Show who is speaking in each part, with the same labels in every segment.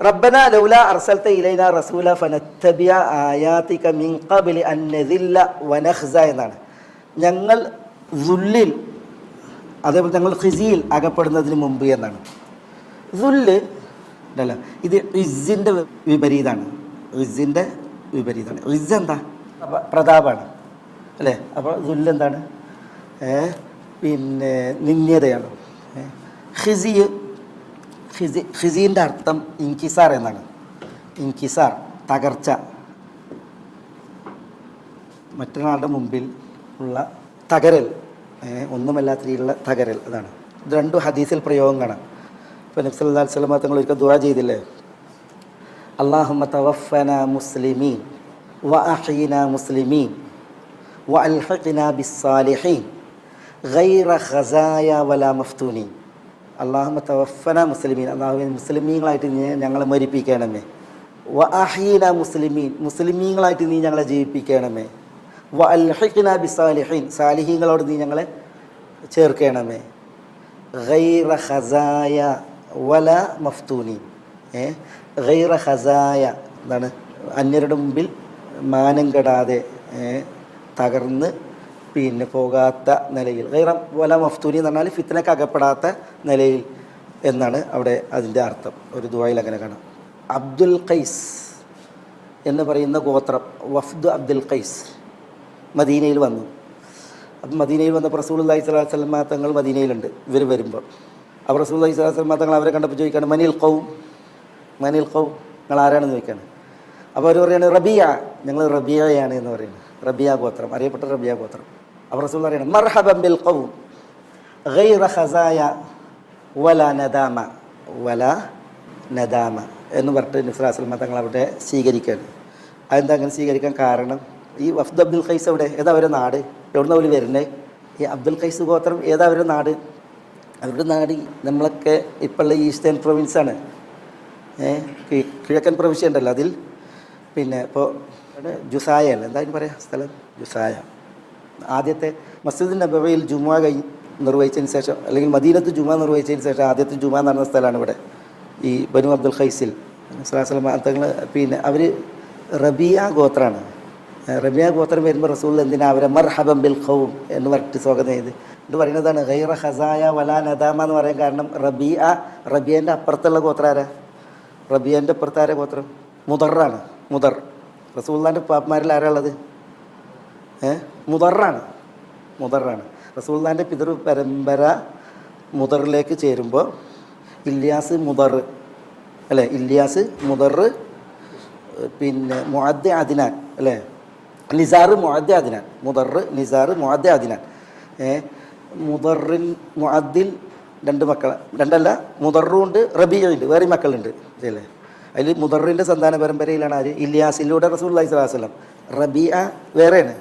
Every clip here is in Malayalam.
Speaker 1: റബ്ബന ലൗല അർസൽത ഇലൈന റസൂല ഫനത്തബിയ ഖബ്ലി അൻ നദില്ല വനഖ്സ എന്നാണ്. ഞങ്ങൾ ദുല്ലിൽ അതേപോലെ ഞങ്ങൾ ഖിസിയിൽ അകപ്പെടുന്നതിന് മുമ്പ് എന്നാണ്. ദുല്ല് അല്ല ഇത് ഇസിന്റെ വിപരീതമാണ് ഇസിന്റെ വിപരീതമാണ് ഇസ് എന്താ? പ്രതാപമാണ് അല്ലേ? അപ്പോൾ ദുല്ല് എന്താണ്? പിന്നെ നിന്ദ്യതയാണ്. ഏ, ഖിസി ഖിസി അർത്ഥം ഇൻകിസാർ എന്നാണ്. ഇൻകിസാർ തകർച്ച. മറ്റൊരാളുടെ മുമ്പിൽ ഉള്ള തകരൽ ഒന്നുമല്ലാത്ത രീതിയിലുള്ള തകരൽ അതാണ്. ഇത് രണ്ടും ഹദീസിൽ പ്രയോഗങ്ങളാണ്. ഇപ്പോൾ നബ്സല്ലാ സ്വലമ തങ്ങൾ ഒരിക്കൽ ദുആ ചെയ്തില്ലേ? അള്ളാഹുമ തവഫന മുസ്ലിമീൻ വ അഹീന മുസ്ലിമീൻ വ അൽഹഖിന ബിസ്സാലിഹീൻ ഖസായ വല മഫ്തൂനീൻ. അള്ളാഹുമ്മ തവഫന മുസ്ലിമീൻ. അള്ളാഹുവിൻ മുസ്ലിമീങ്ങളായിട്ട് നീ ഞങ്ങളെ മരിപ്പിക്കണമേ. വ അഹീന മുസ്ലിമീൻ. മുസ്ലിമീങ്ങളായിട്ട് നീ ഞങ്ങളെ ജീവിപ്പിക്കണമേ. വ അൽഹിഖിന ബി സാലിഹീൻ സാലിഹീങ്ങളോട് നീ ഞങ്ങളെ ചേർക്കണമേ. ഗൈറ ഖസായ വല മഫ്തൂനീൻ ഏ? ഗൈറ ഖസായ എന്താണ്? അന്യരുടെ മുമ്പിൽ മാനം കെടാതെ തകർന്ന് പിന്നെ പോകാത്ത നിലയിൽ. ഗൈറ വല മഫ്തൂനി എന്ന് പറഞ്ഞാൽ ഫിത്തനക്ക് അകപ്പെടാത്ത നിലയിൽ എന്നാണ് അവിടെ അതിന്റെ അർത്ഥം. ഒരു ദുബായിൽ അങ്ങനെ കാണാം. അബ്ദുൽ ഖൈസ് എന്ന് പറയുന്ന ഗോത്രം വഫ്ദ് അബ്ദുൽ ഖൈസ് മദീനയിൽ വന്നു. അപ്പം മദീനയിൽ വന്ന റസൂൽ അള്ളഹി സ്വലാഹു വല്ലമ തങ്ങൾ മദീനയിലുണ്ട്. ഇവർ വരുമ്പോൾ അപ്പോൾ റസൂൽ അള്ളഹി സ്വലാഹു വല്ലമ തങ്ങൾ അവരെ കണ്ടപ്പോൾ ചോദിക്കാണ് മനിൽ കൗം മനിൽ കൗം നിങ്ങൾ ആരാണെന്ന് ചോദിക്കാണ് അപ്പോൾ അവർ പറയുകയാണ് റബിയ. ഞങ്ങൾ റബിയയാണ് എന്ന് പറയുന്നത്. റബിയ ഗോത്രം അറിയപ്പെട്ട റബിയ ഗോത്രം. അപ്പോൾ റസൂൽ പറയുന്നത് മർഹബൻ ബിൽ കൗം ഗൈറ ഖസായ വല നദാമ വല നദാമ എന്ന് പറഞ്ഞിട്ട് നിസ്രാസ്ലമ തങ്ങൾ അവിടെ സ്വീകരിക്കുകയാണ്. അതെന്താ അങ്ങനെ സ്വീകരിക്കാൻ കാരണം? ഈ വഫ്ദ് അബ്ദുൽ ഖൈസ് അവിടെ ഏതാ അവരുടെ നാട്? എവിടുന്ന അവർ വരുന്നത് ഈ അബ്ദുൽ ഖൈസ് ഗോത്രം ഏതാ അവരുടെ നാട്? അവരുടെ നാട് നമ്മളൊക്കെ ഇപ്പോഴുള്ള ഈസ്റ്റേൺ പ്രൊവിൻസാണ്. കിഴക്കൻ പ്രവിശ്യ ഉണ്ടല്ലോ അതിൽ. പിന്നെ ഇപ്പോൾ ജുസായ അല്ല? എന്താ അതിന് പറയാ സ്ഥലം? ജുസായ. ആദ്യത്തെ മസ്ജിദ് നബവയിൽ ജുമാ കൈ നിർവഹിച്ചതിന് ശേഷം അല്ലെങ്കിൽ മദീനത്ത് ജുമാ നിർവഹിച്ചതിന് ശേഷം ആദ്യത്തെ ജുമാ നടന്ന സ്ഥലമാണ് ഇവിടെ ഈ ബനു അബ്ദുൽ ഖൈസിൽ. സ്വലാസ്ലമ തങ്ങൾ പിന്നെ അവർ റബിയ ഗോത്രമാണ്. റബിയ ഗോത്രം വരുമ്പോൾ റസൂൽ എന്തിനാ അവരെ മർഹബം ബിൽ ഖൗം എന്ന് പറഞ്ഞിട്ട് സ്വാഗതം ചെയ്ത്. ഇത് പറയുന്നതാണ് ഗൈറ ഹസായ വലാ നദാമ എന്ന് പറയാൻ കാരണം റബിയ റബിയന്റെ അപ്പുറത്തുള്ള ഗോത്രാര റബിയന്റെ അപ്പുറത്താര ഗോത്രം? മുതറാണ് മുതർ റസൂൽ പാപ്പന്മാരിൽ ആരാ ഉള്ളത്? ഏ? മുദറാണ്. മുതറാണ് റസൂള്ളാന്റെ പിതൃ പരമ്പര മുതറിലേക്ക് ചേരുമ്പോൾ ഇല്യാസ് മുതർ അല്ലേ? ഇല്യാസ് മുതർ പിന്നെ മുഅദ്ദ അദിനാൻ അല്ലേ? നിസാർ മുഅദ്ദ അദിനാൻ. മുതർ നിസാർ മുഅദ്ദ അദിനാൻ. ഏ മുദറിൻ മുഅദ്ദിൽ രണ്ട് മക്കൾ രണ്ടല്ല മുതറുണ്ട് റബിയുണ്ട് വേറെ മക്കളുണ്ട്. അല്ലേ? അതിൽ മുതറിന്റെ സന്താന പരമ്പരയിലാണ് ആര്? ഇല്യാസിലൂടെ റസൂൽ അലൈഹി സ്വലാസ്ലം റബിയ വേറെയാണ്.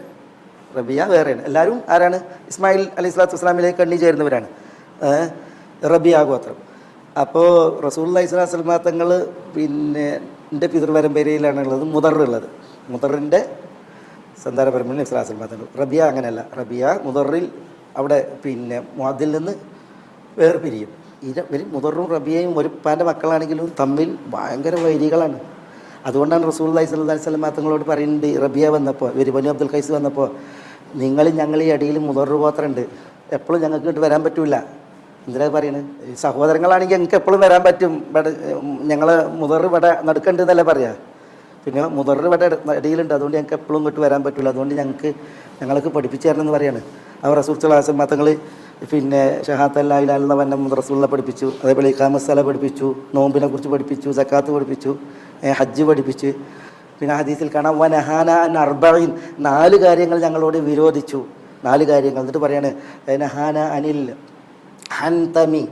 Speaker 1: റബിയ വേറെയാണ്. എല്ലാവരും ആരാണ്? ഇസ്മായിൽ അലൈഹി സ്വലാത്തു വസ്സലാമിലേക്ക് കണ്ണി ചേരുന്നവരാണ്. റബിയ ഗോത്രം. അപ്പോൾ റസൂൽ അലൈഹി സ്വലാത്തു വസ്സലാം തങ്ങൾ പിന്നെ എന്റെ പിതൃപരമ്പരയിലാണ് ഉള്ളത് മുതറുള്ളത് മുതറിന്റെ സന്താന പരമ്പരയിൽ ഇസ്ലാസ്ലം തങ്ങൾ. റബിയ അങ്ങനെയല്ല. റബിയ മുതറിൽ അവിടെ പിന്നെ അതിൽ നിന്ന് വേർപിരിയും. ഇവർ മുതറും റബിയയും ഒരു ഉപ്പാന്റെ മക്കളാണെങ്കിലും തമ്മിൽ ഭയങ്കര വൈരികളാണ്. അതുകൊണ്ടാണ് റസൂൽ അലൈഹി സ്വല്ലാ വസല്ലം തങ്ങളോട് പറയുന്നുണ്ട് റബിയ വന്നപ്പോൾ ഇവർ ബനു അബ്ദുൽ ഖൈസ് വന്നപ്പോൾ നിങ്ങൾ ഞങ്ങൾ ഈ അടിയിൽ മുദർ പാത്രമുണ്ട് എപ്പോഴും ഞങ്ങൾക്ക് ഇങ്ങോട്ട് വരാൻ പറ്റില്ല എന്തിനാ പറയുന്നത് ഈ സഹോദരങ്ങളാണെങ്കിൽ ഞങ്ങൾക്ക് എപ്പോഴും വരാൻ പറ്റും. ഇവിടെ ഞങ്ങൾ മുതറ് ഇവിടെ നടക്കേണ്ടതല്ലേ പറയാ. പിന്നെ മുതറ് ഇവിടെ അടിയിലുണ്ട്. അതുകൊണ്ട് ഞങ്ങൾക്ക് എപ്പോഴും ഇങ്ങോട്ട് വരാൻ പറ്റില്ല അതുകൊണ്ട് ഞങ്ങൾക്ക് ഞങ്ങൾക്ക് പഠിപ്പിച്ചു തരണമെന്ന് പറയാണ്. അവർ സലാസം മതങ്ങൾ പിന്നെ ഷഹാത്ത് അല്ലാഹിലാലെന്ന വന്ന റസൂളിനെ പഠിപ്പിച്ചു. അതേപോലെ ഇക്കാമസ്ഥല പഠിപ്പിച്ചു. നോമ്പിനെ കുറിച്ച് പഠിപ്പിച്ചു. സക്കാത്ത് പഠിപ്പിച്ചു. ഹജ്ജ് പഠിപ്പിച്ച്. പിന്നെ ഹദീസിൽ കാണാം വനഹാന അൻ നാല് കാര്യങ്ങൾ ഞങ്ങളോട് വിരോധിച്ചു. നാല് കാര്യങ്ങൾ. എന്നിട്ട് പറയാണ് നഹാന അനിൽ ഹൻതമി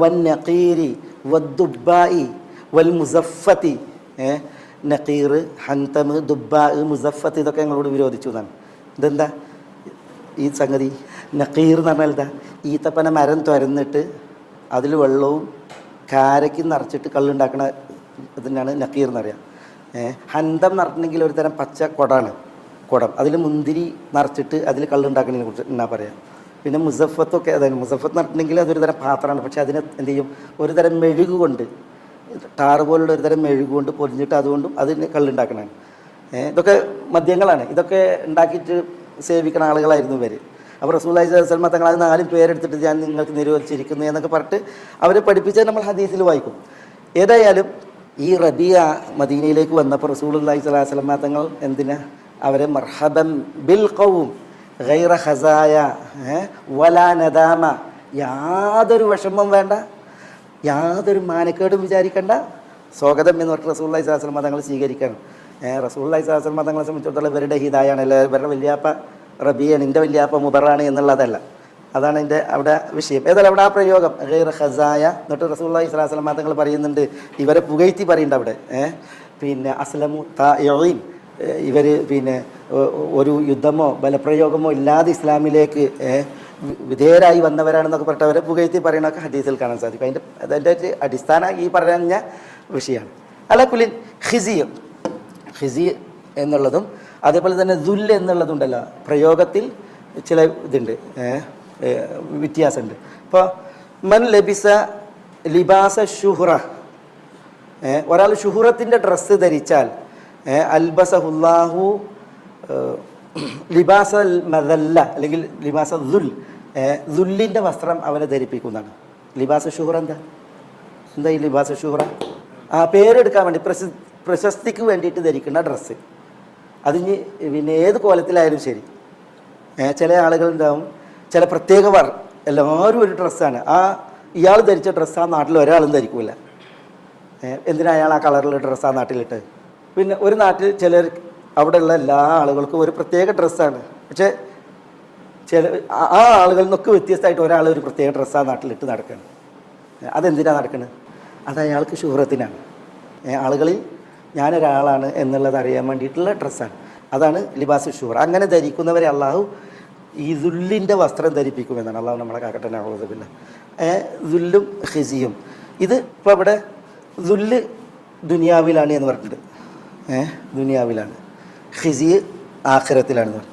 Speaker 1: വൻ നഖീരി വദ്ദുബായി വൽ മുസഫത്തി നഖീർ ഹൻതമ് ദുബാ മുസഫത്ത് ഇതൊക്കെ ഞങ്ങളോട് വിരോധിച്ചു എന്നാണ്. ഇതെന്താ? ഈ സംഗതി. നഖീർ എന്ന് പറഞ്ഞാൽ എന്താ? ഈത്തപ്പന മരം തുരന്നിട്ട് അതിൽ വെള്ളവും കാരയ്ക്കും നിറച്ചിട്ട് കള്ളുണ്ടാക്കണ ഇതിനാണ് നക്കീർ എന്നറിയാം ഹന്തം പറഞ്ഞിട്ടുണ്ടെങ്കിൽ ഒരു തരം പച്ച കുടമാണ് കുടം. അതിൽ മുന്തിരി നിറച്ചിട്ട് അതിൽ കള്ളുണ്ടാക്കുന്നതിനെ കുറിച്ച് എന്നാ പറയാം? പിന്നെ മുസഫത്തൊക്കെ അതായത് മുസഫത്ത് പറഞ്ഞിട്ടുണ്ടെങ്കിൽ അതൊരു തരം പാത്രമാണ്. പക്ഷേ അതിന് എന്ത് ചെയ്യും? ഒരു തരം മെഴുക് കൊണ്ട് ടാറ് പോലുള്ള ഒരു തരം മെഴുകുകൊണ്ട് പൊരിഞ്ഞിട്ട് അതുകൊണ്ടും അതിന് കള്ളുണ്ടാക്കണതാണ്. ഇതൊക്കെ മദ്യങ്ങളാണ്. ഇതൊക്കെ ഉണ്ടാക്കിയിട്ട് സേവിക്കുന്ന ആളുകളായിരുന്നു ഇവർ അപ്പോൾ റസൂല്ലായി സൽമ തങ്ങൾ അത് നാലും പേരെടുത്തിട്ട് ഞാൻ നിങ്ങൾക്ക് നിരോധിച്ചിരിക്കുന്നു എന്നൊക്കെ പറഞ്ഞിട്ട് അവരെ പഠിപ്പിച്ചാൽ നമ്മൾ ഹദീസിൽ വായിക്കും. ഏതായാലും ഈ റബിയ മദീനയിലേക്ക് വന്നപ്പോൾ സ്വലാ വസ്ലമ തങ്ങൾ എന്തിനാ? അവരെ മർഹബൻ ബിൽ കൗവും ഗൈറ ഹസായ വലാ നദാമ. യാതൊരു വിഷമം വേണ്ട യാതൊരു മാനക്കേടും വിചാരിക്കേണ്ട. സ്വാഗതം എന്ന് പറഞ്ഞിട്ട് റസൂള്ളി സാഹസ്രം മതങ്ങൾ സ്വീകരിക്കണം റസൂള്ളി സാഹസ്രം മതങ്ങളെ സംബന്ധിച്ചിടത്തോളം ഇവരുടെ ഹിതായാണ് അല്ലെ ഇവരുടെ വല്യാപ്പ റബിയാണ് എന്റെ വല്യാപ്പ മുബറാണ് എന്നുള്ളതല്ല. അതാണ് എന്റെ അവിടെ വിഷയം. ഏതായാലും അവിടെ ആ പ്രയോഗം ഖസായ എന്നിട്ട് റസൂള്ളി സ്വലാസ്ലം മാത്രങ്ങൾ പറയുന്നുണ്ട്. ഇവരെ പുകഴ്ത്തി പറയുന്നുണ്ട് അവിടെ. പിന്നെ അസ്ലമു തയീം ഇവർ പിന്നെ ഒരു യുദ്ധമോ ബലപ്രയോഗമോ ഇല്ലാതെ ഇസ്ലാമിലേക്ക് വിധേയരായി വന്നവരാണെന്നൊക്കെ പറഞ്ഞിട്ട് അവരെ പുകഴ്ത്തി പറയണമൊക്കെ ഹദീസിൽ കാണാൻ സാധിക്കും. അതിന്റെ അതിന്റെ അടിസ്ഥാന ഈ പറഞ്ഞ വിഷയമാണ്. അല്ല കുലിൻ ഹിസിയും ഹിസി എന്നുള്ളതും അതേപോലെ തന്നെ ദുൽ എന്നുള്ളതുണ്ടല്ലോ. പ്രയോഗത്തിൽ ചില ഇതുണ്ട്. ഏഹ്, വ്യത്യാസമുണ്ട്. ഇപ്പോൾ മൻ ലബിസ ലിബാസ ഷുഹ്റ ഒരാൾ ഷുഹുറത്തിന്റെ ഡ്രസ്സ് ധരിച്ചാൽ അൽബസഹുല്ലാഹു ലിബാസ മദല്ല അല്ലെങ്കിൽ ലിബാസ ദുൽ ദുല്ലിന്റെ വസ്ത്രം അവനെ ധരിപ്പിക്കുന്നതാണ്. ലിബാസ ഷുഹുറ എന്താ? എന്താ ഈ ലിബാസ ഷുഹുറ? ആ പേരെടുക്കാൻ വേണ്ടി പ്രശ പ്രശസ്തിക്ക് വേണ്ടിയിട്ട് ധരിക്കുന്ന ഡ്രസ്സ് അതിന് പിന്നെ ഏത് കോലത്തിലായാലും ശരി. ചില ആളുകൾ ആളുകളുണ്ടാവും ചില പ്രത്യേക വർ എല്ലാവരും ഒരു ഡ്രസ്സാണ്. ആ ഇയാൾ ധരിച്ച ഡ്രസ്സ് ആ നാട്ടിൽ ഒരാളും ധരിക്കില്ല എന്തിനാ അയാൾ ആ കളറിലുള്ള ഡ്രസ്സ് ആ നാട്ടിലിട്ട്? പിന്നെ ഒരു നാട്ടിൽ ചിലർ അവിടെയുള്ള എല്ലാ ആളുകൾക്കും ഒരു പ്രത്യേക ഡ്രസ്സാണ്. പക്ഷേ ചില ആ- ആളുകളിൽ നിന്നൊക്കെ വ്യത്യസ്തമായിട്ട് ഒരാൾ ഒരു പ്രത്യേക ഡ്രസ്സ് ആ നാട്ടിലിട്ട് നടക്കണം. അതെന്തിനാണ് നടക്കുന്നത് അത് അയാൾക്ക് ശുഹ്രത്തിനാണ് ഏ, ആളുകളിൽ ഞാനൊരാളാണ് എന്നുള്ളത് അറിയാൻ വേണ്ടിയിട്ടുള്ള ഡ്രസ്സാണ്. അതാണ് ലിബാസ് ഷുഹർ. അങ്ങനെ ധരിക്കുന്നവരെ അള്ളാഹു ഈ ദുല്ലിന്റെ വസ്ത്രം ധരിപ്പിക്കുമെന്നാണ്. അള്ളാഹ് നമ്മളെ കാക്കട്ടെ പിന്നെ ദുല്ലും ഹിസിയും ഇത് ഇപ്പോൾ ഇവിടെ ദുല്ല് ദുനിയാവിലാണ് എന്ന് പറഞ്ഞിട്ടുണ്ട്. ഏ ദുനിയാവിലാണ്. ഹിസി ആഖിറത്തിലാണെന്ന് പറഞ്ഞു.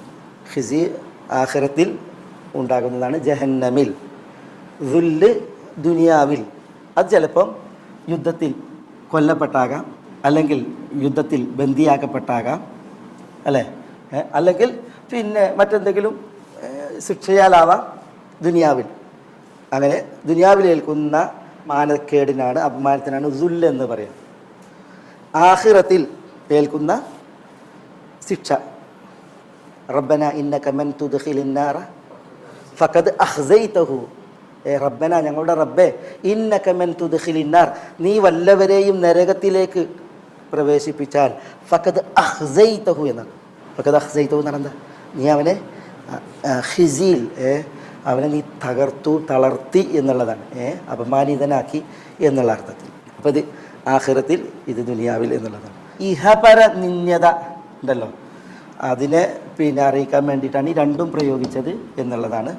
Speaker 1: ഹിസി ആഖിറത്തിൽ ഉണ്ടാകുന്നതാണ് ജഹന്നമിൽ. ദുല്ല് ദുനിയാവിൽ. അത് ചിലപ്പം യുദ്ധത്തിൽ കൊല്ലപ്പെട്ടാകാം അല്ലെങ്കിൽ യുദ്ധത്തിൽ ബന്ദിയാക്കപ്പെട്ടാകാം അല്ലേ? അല്ലെങ്കിൽ പിന്നെ മറ്റെന്തെങ്കിലും ശിക്ഷയാലാവാം ദുനിയാവിൽ. അങ്ങനെ ദുനിയാവിൽ ഏൽക്കുന്ന മാനക്കേടിനാണ് അപമാനത്തിനാണ് സുൽ എന്ന് പറയുന്നത്. ആഹിറത്തിൽ ഏൽക്കുന്ന ശിക്ഷ. റബ്ബന ഇന്നക മൻ തുദ്ഖിലിന്നാറ ഫഖദ് അഹ്സൈതഹു. ഏ റബ്ബന ഞങ്ങളുടെ റബ്ബേ ഇന്നക മൻ തുദ്ഖിലിന്നാർ നീ വല്ലവരെയും നരകത്തിലേക്ക് പ്രവേശിപ്പിച്ചാൽ ഫഖദ് അഹ്സൈതഹു എന്നാണ്. ഫഖദ് അഹ്സൈതഹു എന്നാണ് എന്താ? നീ അവനെ ആ, അവനെ നീ തകർത്തു തളർത്തി എന്നുള്ളതാണ് അപമാനിതനാക്കി എന്നുള്ള അർത്ഥത്തിൽ. അപ്പോൾ ഇത് ആഹ്റത്തിൽ ഇത് ദുനിയാവിൽ എന്നുള്ളതാണ്. ഇഹപര നിന്യത ഉണ്ടല്ലോ. അതിനെ പിന്നെ അറിയിക്കാൻ വേണ്ടിയിട്ടാണ് ഈ രണ്ടും പ്രയോഗിച്ചത് എന്നുള്ളതാണ്